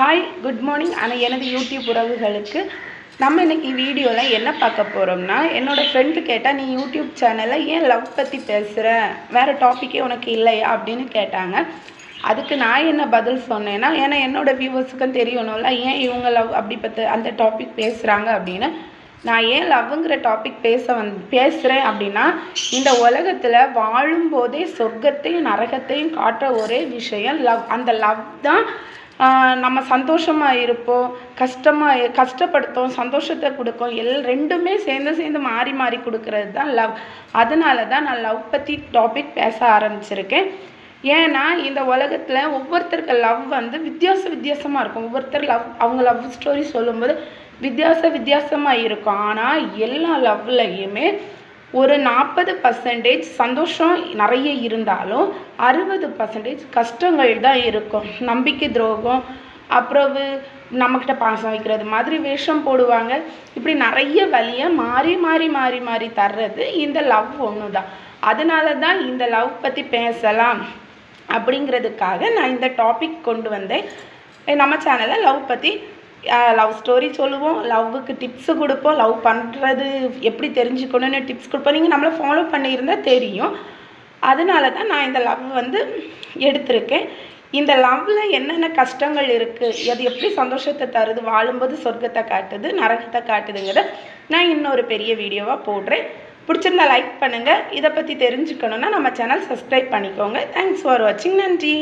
Hi good morning ஆனால் எனது YouTube உறவுகளுக்கு. நம்ம இன்றைக்கி வீடியோவில் என்ன பார்க்க போகிறோம்னா என்னோடய ஃப்ரெண்டு கேட்டால் நீ யூடியூப் சேனலில் ஏன் லவ் பற்றி பேசுகிற வேறு டாப்பிக்கே உனக்கு இல்லையா? அப்படின்னு கேட்டாங்க. அதுக்கு நான் என்ன பதில் சொன்னேன்னா ஏன்னா என்னோடய வியூவர்ஸுக்கும் தெரியணும்ல ஏன் இவங்க லவ் அப்படி பற்றி அந்த டாபிக் பேசுகிறாங்க அப்படின்னு. நான் ஏன் லவ்ங்கிற டாபிக் பேச வந் பேசுகிறேன் அப்படின்னா இந்த உலகத்தில் வாழும்போதே சொர்க்கத்தையும் நரகத்தையும் காட்டுற ஒரே விஷயம் லவ் அந்த லவ் தான் நம்ம சந்தோஷமாக இருப்போம் கஷ்டமாக கஷ்டப்படுத்தும் சந்தோஷத்தை கொடுக்கும். எல் ரெண்டுமே சேர்ந்து சேர்ந்து மாறி மாறி கொடுக்கறது தான் லவ். அதனால தான் நான் லவ் பற்றி டாபிக் பேச ஆரம்பிச்சிருக்கேன். ஏன்னா இந்த உலகத்தில் ஒவ்வொருத்தருக்கு லவ் வந்து வித்தியாச வித்தியாசமாக இருக்கும். ஒவ்வொருத்தர் லவ் அவங்க லவ் ஸ்டோரி சொல்லும்போது வித்தியாச வித்தியாசமாக இருக்கும். ஆனால் எல்லா லவ்லையுமே ஒரு நாற்பது பர்சன்டேஜ் சந்தோஷம் நிறைய இருந்தாலும் அறுபது பர்சன்டேஜ் கஷ்டங்கள் தான் இருக்கும். நம்பிக்கை துரோகம் அப்புறவு நம்மக்கிட்ட பாசம் வைக்கிறது மாதிரி வேஷம் போடுவாங்க. இப்படி நிறைய வழியை மாறி மாறி மாறி மாறி தர்றது இந்த லவ் ஒன்று தான் அதனால தான் இந்த லவ் பற்றி பேசலாம் அப்படிங்கிறதுக்காக நான் இந்த டாபிக் கொண்டு வந்தேன். நம்ம சேனலில் லவ் பற்றி லவ் ஸ்டோரி சொல்லுவோம் லவ்வுக்கு டிப்ஸு கொடுப்போம் லவ் பண்ணுறது எப்படி தெரிஞ்சுக்கணும்னு டிப்ஸ் கொடுப்போம். நீங்கள் நம்மளை ஃபாலோ பண்ணியிருந்தால் தெரியும். அதனால தான் நான் இந்த லவ் வந்து எடுத்திருக்கேன். இந்த லவ்வில் என்னென்ன கஷ்டங்கள் இருக்குது அது எப்படி சந்தோஷத்தை தருது வாழும்போது சொர்க்கத்தை காட்டுது நரகத்தை காட்டுதுங்கிறத நான் இன்னொரு பெரிய வீடியோவாக போடுறேன். பிடிச்சிருந்தா லைக் பண்ணுங்கள் இதை பற்றி தெரிஞ்சுக்கணுன்னா நம்ம சேனல் சப்ஸ்கிரைப் பண்ணிக்கோங்க. தேங்க்ஸ் ஃபார் வாட்சிங் நன்றி.